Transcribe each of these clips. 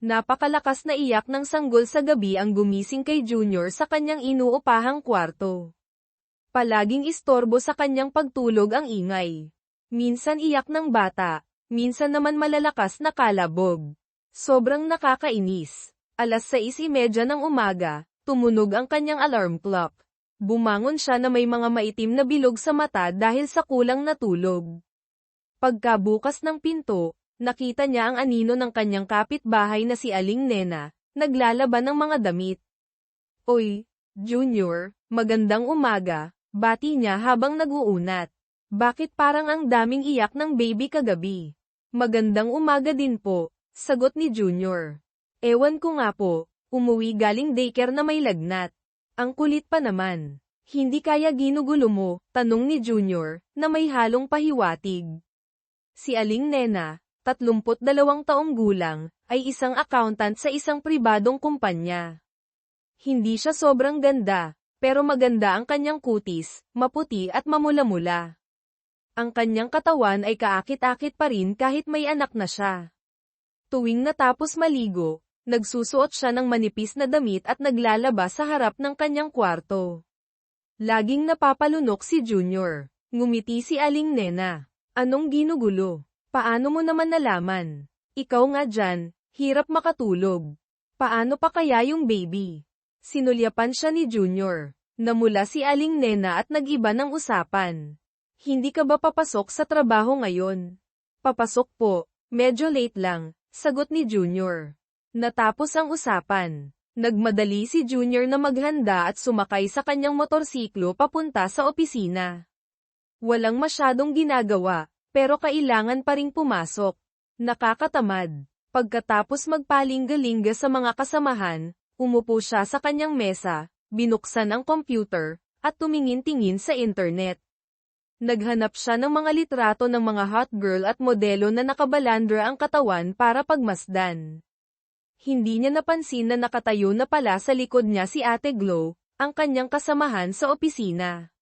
Napakalakas na iyak ng sanggol sa gabi ang gumising kay Junior sa kanyang inuupahang kwarto. Palaging istorbo sa kanyang pagtulog ang ingay. Minsan iyak ng bata, minsan naman malalakas na kalabog. Sobrang nakakainis. Alas 6.30 ng umaga, tumunog ang kanyang alarm clock. Bumangon siya na may mga maitim na bilog sa mata dahil sa kulang na tulog. Pagkabukas ng pinto, nakita niya ang anino ng kanyang kapitbahay na si Aling Nena, naglalaban ng mga damit. Oy, Junior, magandang umaga, bati niya habang naguunat. Bakit parang ang daming iyak ng baby kagabi? Magandang umaga din po, sagot ni Junior. Ewan ko nga po, umuwi galing daycare na may lagnat. Ang kulit pa naman. Hindi kaya ginugulo mo, tanong ni Junior, na may halong pahiwatig. Si Aling Nena, 32 taong gulang, ay isang accountant sa isang pribadong kumpanya. Hindi siya sobrang ganda, pero maganda ang kanyang kutis, maputi at mamula-mula. Ang kanyang katawan ay kaakit-akit pa rin kahit may anak na siya. Tuwing natapos maligo, Nagsusuot siya ng manipis na damit at naglalaba sa harap ng kanyang kwarto. Laging napapalunok si Junior. Ngumiti si Aling Nena. Anong ginugulo? Paano mo naman nalaman? Ikaw nga dyan, hirap makatulog. Paano pa kaya yung baby? Sinulyapan siya ni Junior. Namula si Aling Nena at nagiba ng usapan. Hindi ka ba papasok sa trabaho ngayon? Papasok po, medyo late lang, sagot ni Junior. Natapos ang usapan. Nagmadali si Junior na maghanda at sumakay sa kanyang motorsiklo papunta sa opisina. Walang masyadong ginagawa, pero kailangan pa ring pumasok. Nakakatamad. Pagkatapos magpalingga-lingga sa mga kasamahan, umupo siya sa kanyang mesa, binuksan ang computer, at tumingin-tingin sa internet. Naghanap siya ng mga litrato ng mga hot girl at modelo na nakabalandra ang katawan para pagmasdan. Hindi niya napansin na nakatayo na pala sa likod niya si Ate Glow, ang kanyang kasamahan sa opisina.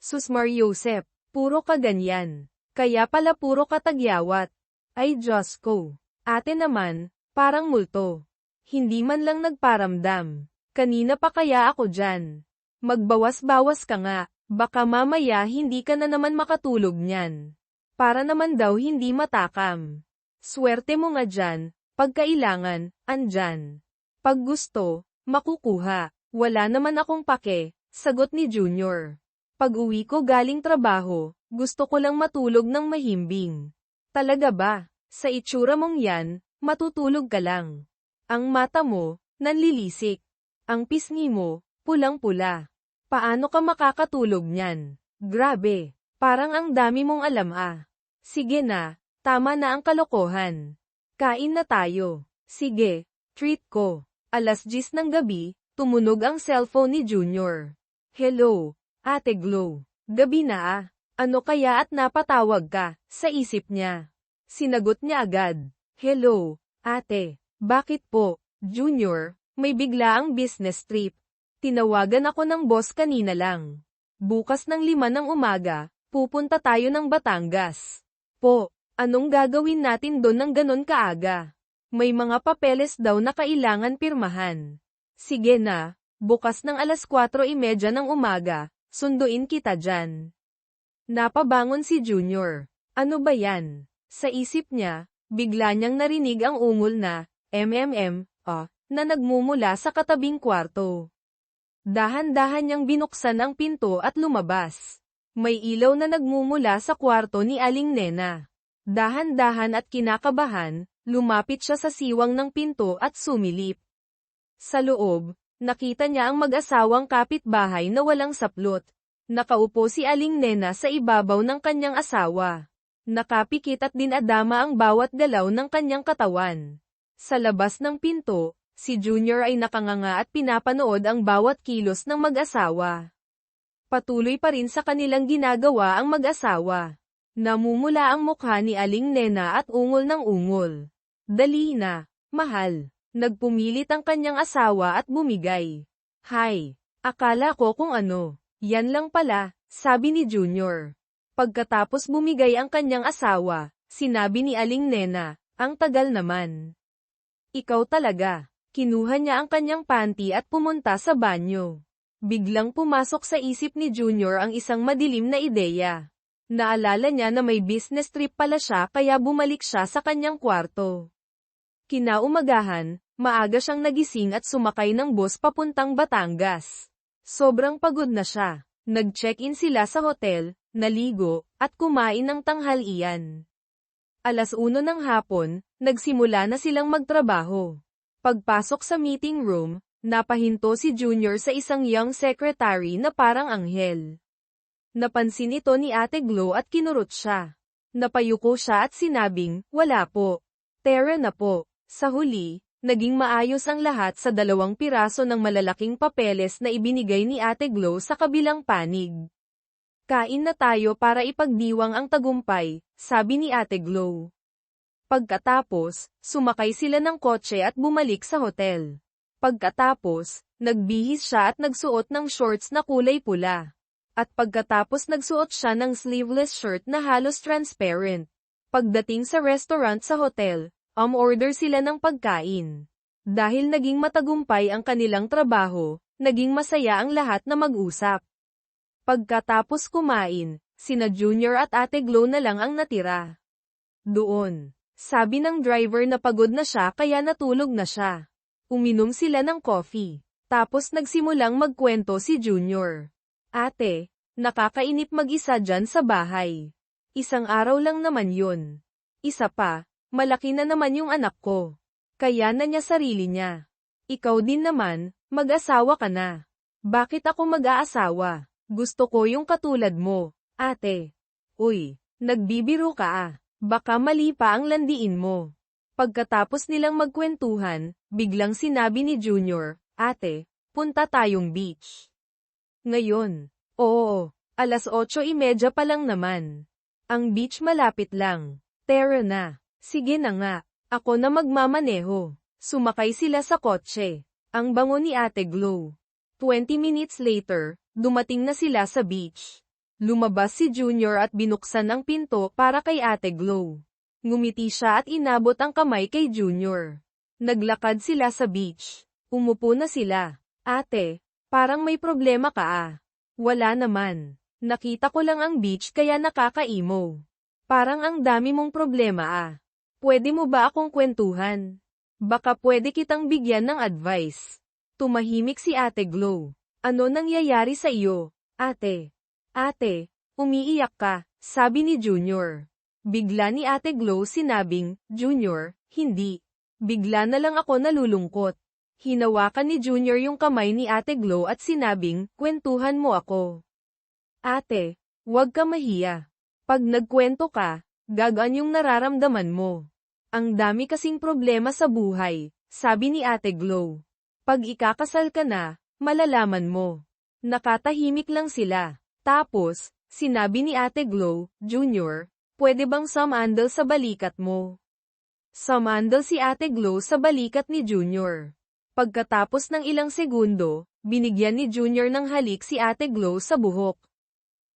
Susmar Yosef, puro ka ganyan. Kaya pala puro katagyawat. Ay Diyos ko. Ate naman, parang multo. Hindi man lang nagparamdam. Kanina pa kaya ako dyan. Magbawas-bawas ka nga, baka mamaya hindi ka na naman makatulog niyan. Para naman daw hindi matakam. Swerte mo nga dyan, Pagkailangan, andyan. Pag gusto, makukuha. Wala naman akong pake, sagot ni Junior. Pag uwi ko galing trabaho, gusto ko lang matulog ng mahimbing. Talaga ba? Sa itsura mong yan, matutulog ka lang. Ang mata mo, nanlilisik. Ang pisngi mo, pulang-pula. Paano ka makakatulog niyan? Grabe, parang ang dami mong alam ah. Sige na, tama na ang kalokohan. Kain na tayo. Sige, treat ko. Alas 10 ng gabi, tumunog ang cellphone ni Junior. Hello, Ate Glow. Gabi na ah. Ano kaya at napatawag ka, sa isip niya. Sinagot niya agad. Hello, ate. Bakit po, Junior, may bigla ang business trip. Tinawagan ako ng boss kanina lang. Bukas ng lima ng umaga, pupunta tayo ng Batangas. Po, Anong gagawin natin doon ng ganon kaaga? May mga papeles daw na kailangan pirmahan. Sige na, bukas ng alas 4.30 ng umaga, sunduin kita dyan. Napabangon si Junior. Ano ba yan? Sa isip niya, bigla niyang narinig ang ungol na, MMM, ah, na nagmumula sa katabing kwarto. Dahan-dahan niyang binuksan ang pinto at lumabas. May ilaw na nagmumula sa kwarto ni Aling Nena. Dahan-dahan at kinakabahan, lumapit siya sa siwang ng pinto at sumilip. Sa loob, nakita niya ang mag-asawang kapitbahay na walang saplot. Nakaupo si Aling Nena sa ibabaw ng kanyang asawa. Nakapikit at dinadama ang bawat galaw ng kanyang katawan. Sa labas ng pinto, si Junior ay nakanganga at pinapanood ang bawat kilos ng mag-asawa. Patuloy pa rin sa kanilang ginagawa ang mag-asawa. Namumula ang mukha ni Aling Nena at ungol ng ungol. Dali na, mahal. Nagpumilit ang kanyang asawa at bumigay. Hay, akala ko kung ano. Yan lang pala, sabi ni Junior. Pagkatapos bumigay ang kanyang asawa, sinabi ni Aling Nena, ang tagal naman. Ikaw talaga. Kinuha niya ang kanyang panty at pumunta sa banyo. Biglang pumasok sa isip ni Junior ang isang madilim na ideya. Naalala niya na may business trip pala siya kaya bumalik siya sa kanyang kwarto. Kinaumagahan, maaga siyang nagising at sumakay ng bus papuntang Batangas. Sobrang pagod na siya. Nag-check-in sila sa hotel, naligo, at kumain ng tanghalian. Alas uno ng hapon, nagsimula na silang magtrabaho. Pagpasok sa meeting room, napahinto si Junior sa isang young secretary na parang anghel. Napansin ito ni Ate Glo at kinurot siya. Napayuko siya at sinabing, wala po. Tera na po. Sa huli, naging maayos ang lahat sa dalawang piraso ng malalaking papeles na ibinigay ni Ate Glo sa kabilang panig. Kain na tayo para ipagdiwang ang tagumpay, sabi ni Ate Glo. Pagkatapos, sumakay sila ng kotse at bumalik sa hotel. Pagkatapos, nagbihis siya at nagsuot ng shorts na kulay pula. At pagkatapos nagsuot siya ng sleeveless shirt na halos transparent. Pagdating sa restaurant sa hotel, um-order sila ng pagkain. Dahil naging matagumpay ang kanilang trabaho, naging masaya ang lahat na mag-usap. Pagkatapos kumain, sina Junior at Ate Glo na lang ang natira. Doon, sabi ng driver na pagod na siya kaya natulog na siya. Uminom sila ng coffee. Tapos nagsimulang magkwento si Junior. Ate, nakakainip mag-isa dyan sa bahay. Isang araw lang naman yun. Isa pa, malaki na naman yung anak ko. Kaya na niya sarili niya. Ikaw din naman, mag-asawa ka na. Bakit ako mag-aasawa? Gusto ko yung katulad mo, ate. Uy, nagbibiro ka ah. Baka mali pa ang landiin mo. Pagkatapos nilang magkwentuhan, biglang sinabi ni Junior, Ate, punta tayong beach. Ngayon. Oo, alas 8.30 pa lang naman. Ang beach malapit lang. Tara na. Sige na nga. Ako na magmamaneho. Sumakay sila sa kotse. Ang bango ni Ate Glow. 20 minutes later, dumating na sila sa beach. Lumabas si Junior at binuksan ang pinto para kay Ate Glow. Ngumiti siya at inabot ang kamay kay Junior. Naglakad sila sa beach. Umupo na sila. Ate, parang may problema ka ah. Wala naman. Nakita ko lang ang beach kaya nakakaimo. Parang ang dami mong problema ah. Pwede mo ba akong kwentuhan? Baka pwede kitang bigyan ng advice. Tumahimik si Ate Glow. Ano nangyayari sa iyo, ate? Ate, umiiyak ka, sabi ni Junior. Bigla ni Ate Glow sinabing, Junior, hindi. Bigla na lang ako nalulungkot. Hinawakan ni Junior yung kamay ni Ate Glow at sinabing, kwentuhan mo ako. Ate, huwag ka mahiya. Pag nagkwento ka, gagaan yung nararamdaman mo. Ang dami kasing problema sa buhay, sabi ni Ate Glow. Pag ikakasal ka na, malalaman mo. Nakatahimik lang sila. Tapos, sinabi ni Ate Glow, Junior, pwede bang samandal sa balikat mo? Samandal si Ate Glow sa balikat ni Junior. Pagkatapos ng ilang segundo, binigyan ni Junior ng halik si Ate Glow sa buhok.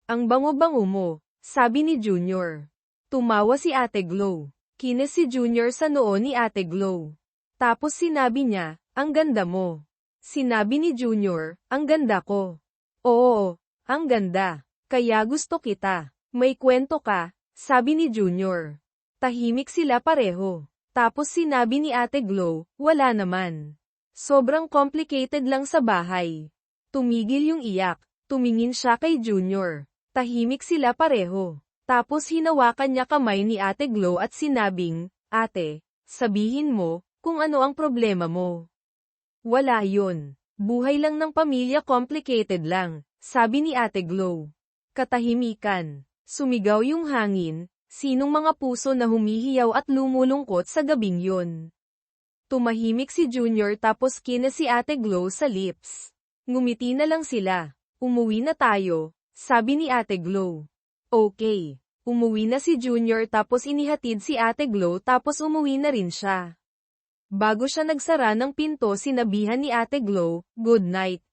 Ang bango-bango mo, sabi ni Junior. Tumawa si Ate Glow. Kines si Junior sa noo ni Ate Glow. Tapos sinabi niya, ang ganda mo. Sinabi ni Junior, ang ganda ko. Oo, ang ganda. Kaya gusto kita. May kwento ka, sabi ni Junior. Tahimik sila pareho. Tapos sinabi ni Ate Glow, wala naman. Sobrang complicated lang sa bahay. Tumigil yung iyak. Tumingin siya kay Junior. Tahimik sila pareho. Tapos hinawakan niya kamay ni Ate Glow at sinabing, Ate, sabihin mo, kung ano ang problema mo. Wala yun. Buhay lang ng pamilya complicated lang. Sabi ni Ate Glow. Katahimikan. Sumigaw yung hangin, sinong mga puso na humihiyaw at lumulungkot sa gabing yun. Tumahimik si Junior tapos kina si Ate Glow sa lips. Ngumiti na lang sila. Umuwi na tayo, sabi ni Ate Glow. Okay. Umuwi na si Junior tapos inihatid si Ate Glow tapos umuwi na rin siya. Bago siya nagsara ng pinto sinabihan ni Ate Glow, good night.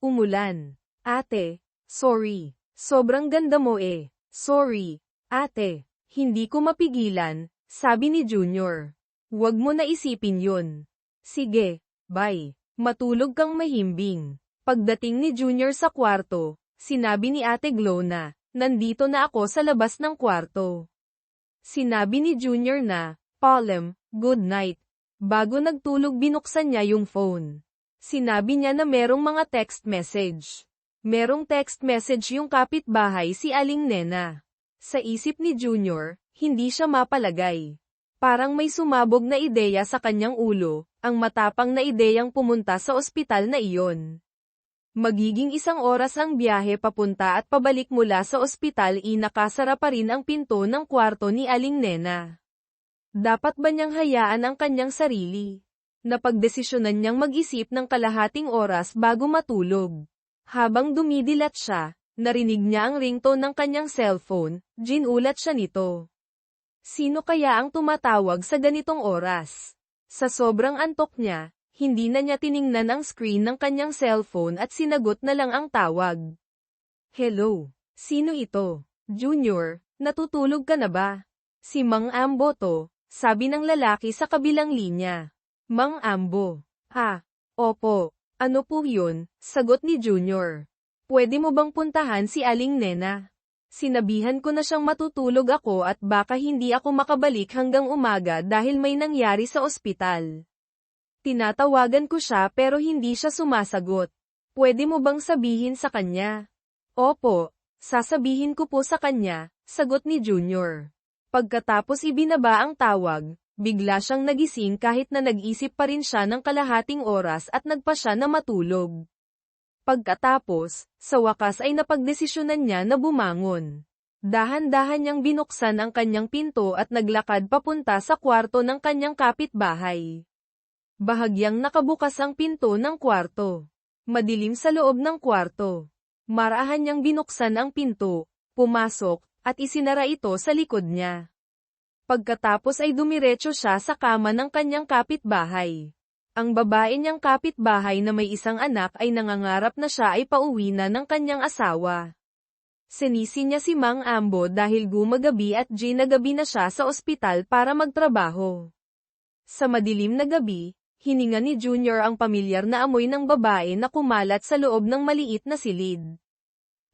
Umulan. Ate, sorry. Sobrang ganda mo eh. Sorry. Ate, hindi ko mapigilan, sabi ni Junior. Huwag mo na isipin yun. Sige, bye. Matulog kang mahimbing. Pagdating ni Junior sa kwarto, sinabi ni Ate Glow na, nandito na ako sa labas ng kwarto. Sinabi ni Junior na, Palem, good night. Bago nagtulog binuksan niya yung phone. Sinabi niya na merong mga text message. Merong text message yung kapitbahay si Aling Nena. Sa isip ni Junior, hindi siya mapalagay. Parang may sumabog na ideya sa kanyang ulo, ang matapang na ideyang pumunta sa ospital na iyon. Magiging isang oras ang biyahe papunta at pabalik mula sa ospital inakasara pa rin ang pinto ng kwarto ni Aling Nena. Dapat ba niyang hayaan ang kanyang sarili? Napagdesisyonan niyang mag-isip ng kalahating oras bago matulog. Habang dumidilat siya, narinig niya ang ringtone ng kanyang cellphone, ginulat siya nito. Sino kaya ang tumatawag sa ganitong oras? Sa sobrang antok niya, hindi na niya tiningnan ang screen ng kanyang cellphone at sinagot na lang ang tawag. Hello, sino ito? Junior, natutulog ka na ba? Si Mang Ambo to, sabi ng lalaki sa kabilang linya. Mang Ambo. Ah, opo, ano po yun, sagot ni Junior. Pwede mo bang puntahan si Aling Nena? Sinabihan ko na siyang matutulog ako at baka hindi ako makabalik hanggang umaga dahil may nangyari sa ospital. Tinatawagan ko siya pero hindi siya sumasagot. Pwede mo bang sabihin sa kanya? Opo, sasabihin ko po sa kanya, sagot ni Junior. Pagkatapos ibinaba ang tawag, bigla siyang nagising kahit na nag-isip pa rin siya ng kalahating oras at nagpa siya na matulog. Pagkatapos, sa wakas ay napagdesisyonan niya na bumangon. Dahan-dahan niyang binuksan ang kanyang pinto at naglakad papunta sa kwarto ng kanyang kapitbahay. Bahagyang nakabukas ang pinto ng kwarto. Madilim sa loob ng kwarto. Marahan niyang binuksan ang pinto, pumasok, at isinara ito sa likod niya. Pagkatapos ay dumiretso siya sa kama ng kanyang kapitbahay. Ang babae niyang kapitbahay na may isang anak ay nangangarap na siya ay pauwi na ng kanyang asawa. Sinisi niya si Mang Ambo dahil gumagabi at ginagabi na siya sa ospital para magtrabaho. Sa madilim na gabi, hininga ni Junior ang pamilyar na amoy ng babae na kumalat sa loob ng maliit na silid.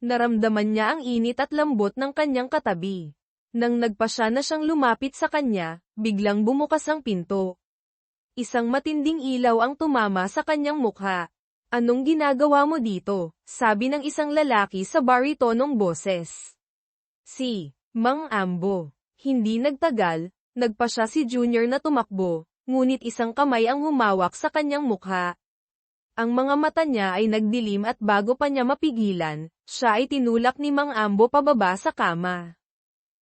Naramdaman niya ang init at lambot ng kanyang katabi. Nang nagpa siya na siyang lumapit sa kanya, biglang bumukas ang pinto. Isang matinding ilaw ang tumama sa kanyang mukha. Anong ginagawa mo dito? Sabi ng isang lalaki sa baritonong boses. Si, Mang Ambo. Hindi nagtagal, nagpa siya si Junior na tumakbo, ngunit isang kamay ang humawak sa kanyang mukha. Ang mga mata niya ay nagdilim at bago pa niya mapigilan, siya ay tinulak ni Mang Ambo pababa sa kama.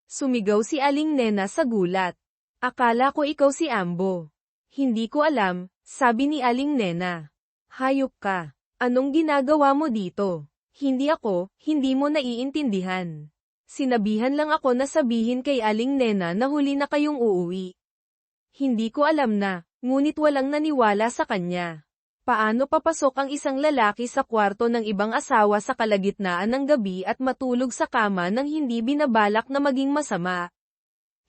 Sumigaw si Aling Nena sa gulat. Akala ko ikaw si Ambo. Hindi ko alam, sabi ni Aling Nena. Hayop ka. Anong ginagawa mo dito? Hindi ako, hindi mo naiintindihan. Sinabihan lang ako na sabihin kay Aling Nena na huli na kayong uuwi. Hindi ko alam na, ngunit walang naniwala sa kanya. Paano papasok ang isang lalaki sa kwarto ng ibang asawa sa kalagitnaan ng gabi at matulog sa kama nang hindi binabalak na maging masama?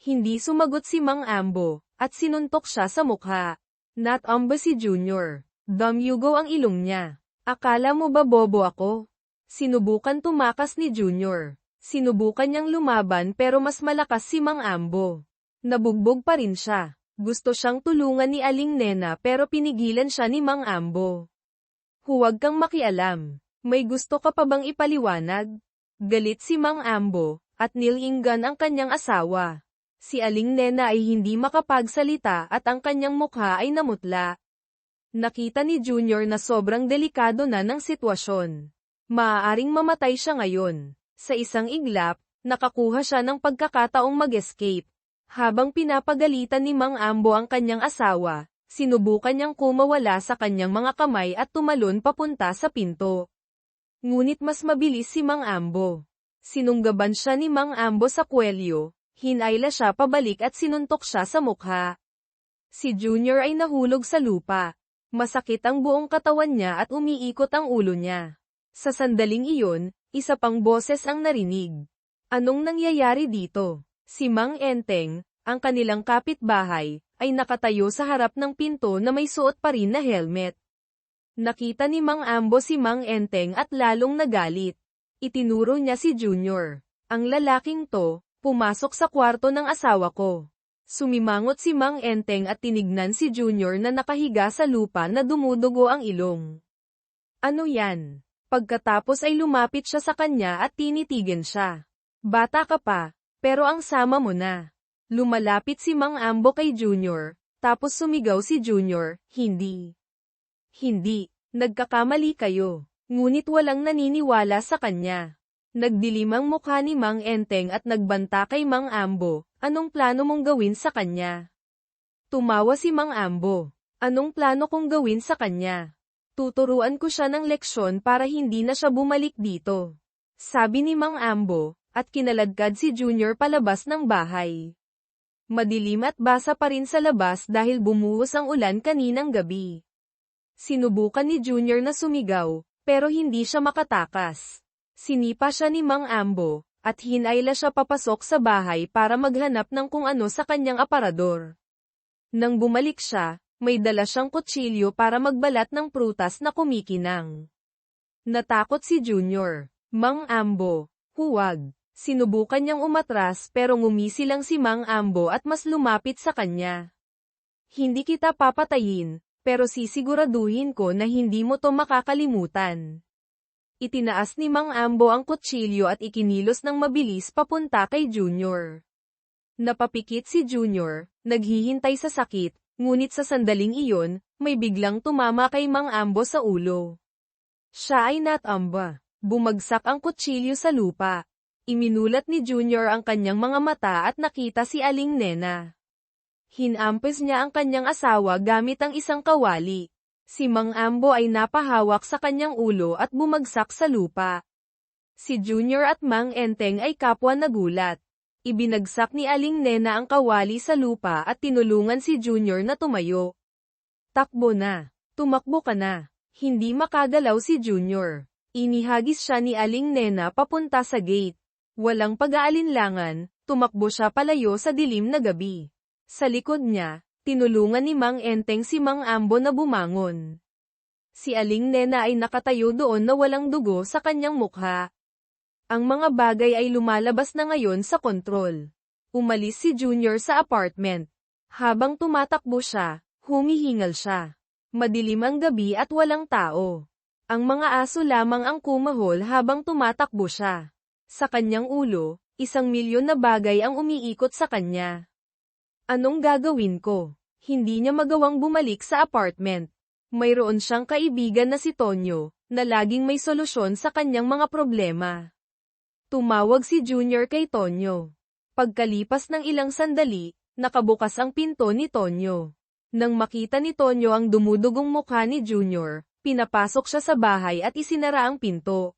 Hindi sumagot si Mang Ambo, at sinuntok siya sa mukha. Not Ambo si Junior. Damyugo ang ilong niya. Akala mo ba bobo ako? Sinubukan tumakas ni Junior. Sinubukan niyang lumaban pero mas malakas si Mang Ambo. Nabugbog pa rin siya. Gusto siyang tulungan ni Aling Nena pero pinigilan siya ni Mang Ambo. Huwag kang makialam. May gusto ka pa bang ipaliwanag? Galit si Mang Ambo, at nilinggan ang kanyang asawa. Si Aling Nena ay hindi makapagsalita at ang kanyang mukha ay namutla. Nakita ni Junior na sobrang delikado na ng sitwasyon. Maaaring mamatay siya ngayon. Sa isang iglap, nakakuha siya ng pagkakataong mag-escape. Habang pinapagalitan ni Mang Ambo ang kanyang asawa, sinubukan niyang kumawala sa kanyang mga kamay at tumalon papunta sa pinto. Ngunit mas mabilis si Mang Ambo. Sinunggaban siya ni Mang Ambo sa kwelyo, hinayla siya pabalik at sinuntok siya sa mukha. Si Junior ay nahulog sa lupa. Masakit ang buong katawan niya at umiikot ang ulo niya. Sa sandaling iyon, isa pang boses ang narinig. Anong nangyayari dito? Si Mang Enteng, ang kanilang kapitbahay, ay nakatayo sa harap ng pinto na may suot pa rin na helmet. Nakita ni Mang Ambo si Mang Enteng at lalong nagalit. Itinuro niya si Junior. Ang lalaking to, pumasok sa kwarto ng asawa ko. Sumimangot si Mang Enteng at tinignan si Junior na nakahiga sa lupa na dumudugo ang ilong. Ano yan? Pagkatapos ay lumapit siya sa kanya at tinitigan siya. Bata ka pa, pero ang sama mo na. Lumalapit si Mang Ambo kay Junior, tapos sumigaw si Junior, hindi. Hindi, nagkakamali kayo. Ngunit walang naniniwala sa kanya. Nagdilim ang mukha ni Mang Enteng at nagbanta kay Mang Ambo, anong plano mong gawin sa kanya? Tumawa si Mang Ambo. Anong plano kong gawin sa kanya? Tuturuan ko siya ng leksyon para hindi na siya bumalik dito. Sabi ni Mang Ambo, at kinaladkad si Junior palabas ng bahay. Madilim at basa pa rin sa labas dahil bumuhos ang ulan kaninang gabi. Sinubukan ni Junior na sumigaw, pero hindi siya makatakas. Sinipa siya ni Mang Ambo, at hinayla siya papasok sa bahay para maghanap ng kung ano sa kanyang aparador. Nang bumalik siya, may dala siyang kutsilyo para magbalat ng prutas na kumikinang. Natakot si Junior. Mang Ambo, huwag. Sinubukan niyang umatras pero ngumisi lang si Mang Ambo at mas lumapit sa kanya. Hindi kita papatayin, pero sisiguraduhin ko na hindi mo to makakalimutan. Itinaas ni Mang Ambo ang kutsilyo at ikinilos ng mabilis papunta kay Junior. Napapikit si Junior, naghihintay sa sakit, Ngunit sa sandaling iyon, may biglang tumama kay Mang Ambo sa ulo. Siya ay natamba. Bumagsak ang kutsilyo sa lupa. Iminulat ni Junior ang kanyang mga mata at nakita si Aling Nena. Hinampes niya ang kanyang asawa gamit ang isang kawali. Si Mang Ambo ay napahawak sa kanyang ulo at bumagsak sa lupa. Si Junior at Mang Enteng ay kapwa nagulat. Ibinagsak ni Aling Nena ang kawali sa lupa at tinulungan si Junior na tumayo. Takbo na. Tumakbo ka na. Hindi makagalaw si Junior. Inihagis siya ni Aling Nena papunta sa gate. Walang pag-aalinlangan, tumakbo siya palayo sa dilim na gabi. Sa likod niya, tinulungan ni Mang Enteng si Mang Ambo na bumangon. Si Aling Nena ay nakatayo doon na walang dugo sa kanyang mukha. Ang mga bagay ay lumalabas na ngayon sa kontrol. Umalis si Junior sa apartment. Habang tumatakbo siya, humihingal siya. Madilim ang gabi at walang tao. Ang mga aso lamang ang kumahol habang tumatakbo siya. Sa kanyang ulo, isang milyon na bagay ang umiikot sa kanya. Anong gagawin ko? Hindi niya magawang bumalik sa apartment. Mayroon siyang kaibigan na si Tonyo, na laging may solusyon sa kanyang mga problema. Tumawag si Junior kay Tonyo. Pagkalipas ng ilang sandali, nakabukas ang pinto ni Tonyo. Nang makita ni Tonyo ang dumudugong mukha ni Junior, pinapasok siya sa bahay at isinara ang pinto.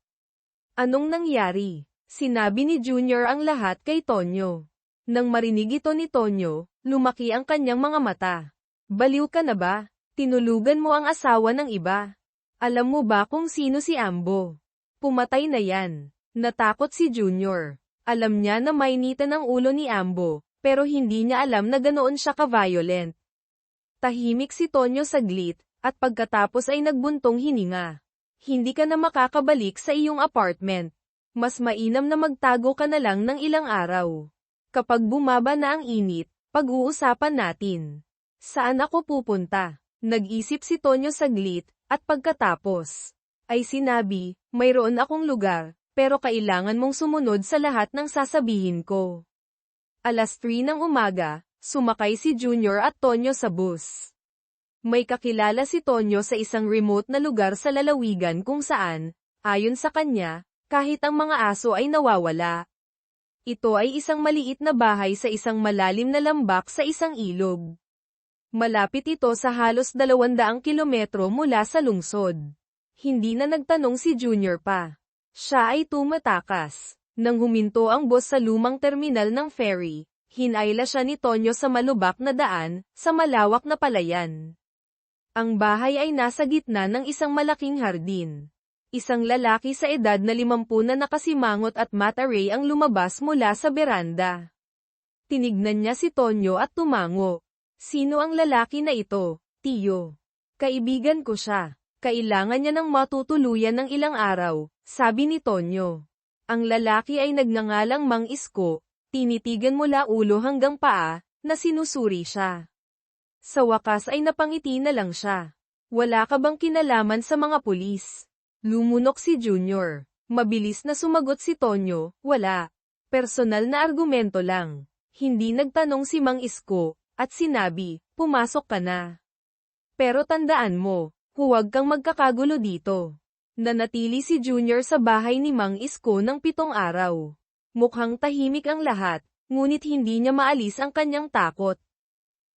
Anong nangyari? Sinabi ni Junior ang lahat kay Tonyo. Nang marinig ito ni Tonyo, lumaki ang kanyang mga mata. Baliw ka na ba? Tinulugan mo ang asawa ng iba. Alam mo ba kung sino si Ambo? Pumatay na yan. Natakot si Junior. Alam niya na mainitan ang ulo ni Ambo, pero hindi niya alam na ganoon siya ka-violent. Tahimik si Tonyo saglit, at pagkatapos ay nagbuntong hininga. Hindi ka na makakabalik sa iyong apartment. Mas mainam na magtago ka na lang ng ilang araw. Kapag bumaba na ang init, pag-uusapan natin. Saan ako pupunta? Nag-isip si Tonyo saglit, at pagkatapos, ay sinabi, mayroon akong lugar, pero kailangan mong sumunod sa lahat ng sasabihin ko. Alas 3 ng umaga, sumakay si Junior at Tonyo sa bus. May kakilala si Tonyo sa isang remote na lugar sa lalawigan kung saan, ayon sa kanya, kahit ang mga aso ay nawawala. Ito ay isang maliit na bahay sa isang malalim na lambak sa isang ilog. Malapit ito sa halos 200 kilometro mula sa lungsod. Hindi na nagtanong si Junior pa. Siya ay tumatakas. Nang huminto ang bus sa lumang terminal ng ferry, hinayla siya ni Tonyo sa malubak na daan, sa malawak na palayan. Ang bahay ay nasa gitna ng isang malaking hardin. Isang lalaki sa edad na limampu na nakasimangot at mataray ang lumabas mula sa beranda. Tinignan niya si Tonyo at tumango. Sino ang lalaki na ito, Tiyo? Kaibigan ko siya. Kailangan niya ng matutuluyan ng ilang araw, sabi ni Tonyo. Ang lalaki ay nagngangalang Mang Isko, tinitigan mula ulo hanggang paa, na sinusuri siya. Sa wakas ay napangiti na lang siya. Wala ka bang kinalaman sa mga pulis? Lumunok si Junior. Mabilis na sumagot si Tonyo, wala. Personal na argumento lang. Hindi nagtanong si Mang Isko, at sinabi, pumasok ka na. Pero tandaan mo, huwag kang magkakagulo dito. Nanatili si Junior sa bahay ni Mang Isko ng pitong araw. Mukhang tahimik ang lahat, ngunit hindi niya maalis ang kanyang takot.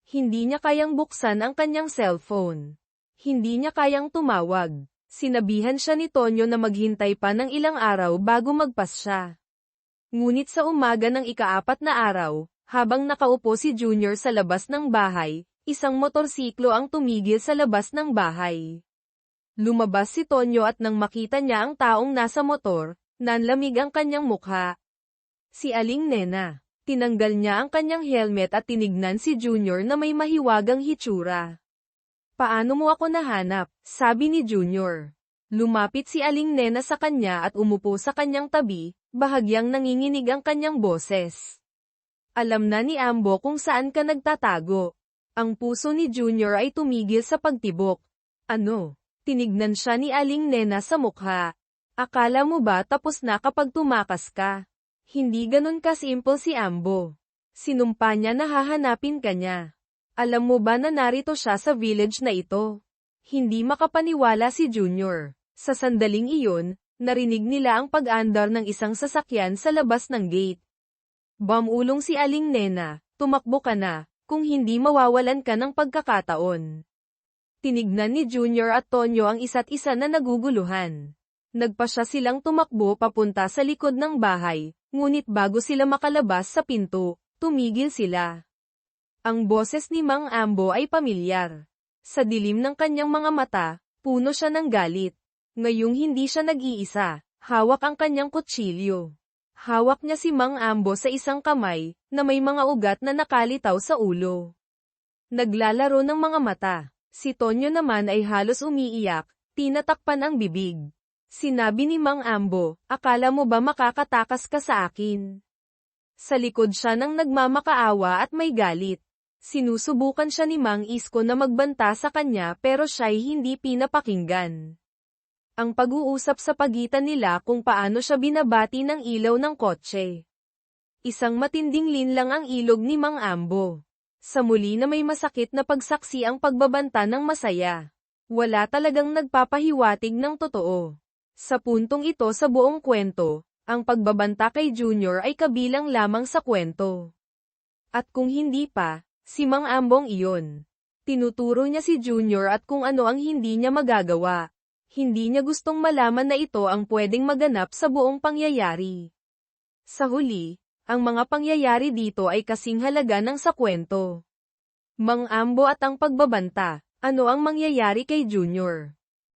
Hindi niya kayang buksan ang kanyang cellphone. Hindi niya kayang tumawag. Sinabihan siya ni Tonyo na maghintay pa ng ilang araw bago magpas siya. Ngunit sa umaga ng ikaapat na araw, habang nakaupo si Junior sa labas ng bahay, isang motorsiklo ang tumigil sa labas ng bahay. Lumabas si Tonyo at nang makita niya ang taong nasa motor, nanlamig ang kanyang mukha. Si Aling Nena. Tinanggal niya ang kanyang helmet at tinignan si Junior na may mahiwagang hitsura. Paano mo ako nahanap? Sabi ni Junior. Lumapit si Aling Nena sa kanya at umupo sa kanyang tabi, bahagyang nanginginig ang kanyang boses. Alam na ni Ambo kung saan ka nagtatago. Ang puso ni Junior ay tumigil sa pagtibok. Ano? Tinignan siya ni Aling Nena sa mukha. Akala mo ba tapos na kapag tumakas ka? Hindi ganun ka-simple si Ambo. Sinumpa niya na hahanapin ka niya. Alam mo ba na narito siya sa village na ito? Hindi makapaniwala si Junior. Sa sandaling iyon, narinig nila ang pag-andar ng isang sasakyan sa labas ng gate. Bamulong si Aling Nena, tumakbo ka na, kung hindi mawawalan ka ng pagkakataon. Tinignan ni Junior at Tonyo ang isa't isa na naguguluhan. Nagpasya silang tumakbo papunta sa likod ng bahay, ngunit bago sila makalabas sa pinto, tumigil sila. Ang boses ni Mang Ambo ay pamilyar. Sa dilim ng kanyang mga mata, puno siya ng galit. Ngayong hindi siya nag-iisa, hawak ang kanyang kutsilyo. Hawak niya si Mang Ambo sa isang kamay, na may mga ugat na nakalitaw sa ulo. Naglalaro ng mga mata. Si Tonyo naman ay halos umiiyak, tinatakpan ang bibig. Sinabi ni Mang Ambo, akala mo ba makakatakas ka sa akin? Sa likod siya ng nagmamakaawa at may galit. Sinusubukan siya ni Mang Isko na magbanta sa kanya pero siya'y hindi pinapakinggan. Ang pag-uusap sa pagitan nila kung paano siya binabati ng ilaw ng kotse. Isang matinding linlang ang ilog ni Mang Ambo. Sa muli na may masakit na pagsaksi ang pagbabanta ng masaya. Wala talagang nagpapahiwatig ng totoo. Sa puntong ito sa buong kwento, ang pagbabanta kay Junior ay kabilang lamang sa kwento. At kung hindi pa, si Mang Ambong iyon. Tinuturo niya si Junior at kung ano ang hindi niya magagawa. Hindi niya gustong malaman na ito ang pwedeng maganap sa buong pangyayari. Sa huli, ang mga pangyayari dito ay kasing halaga ng sa kwento. Mang Ambo at ang pagbabanta, ano ang mangyayari kay Junior?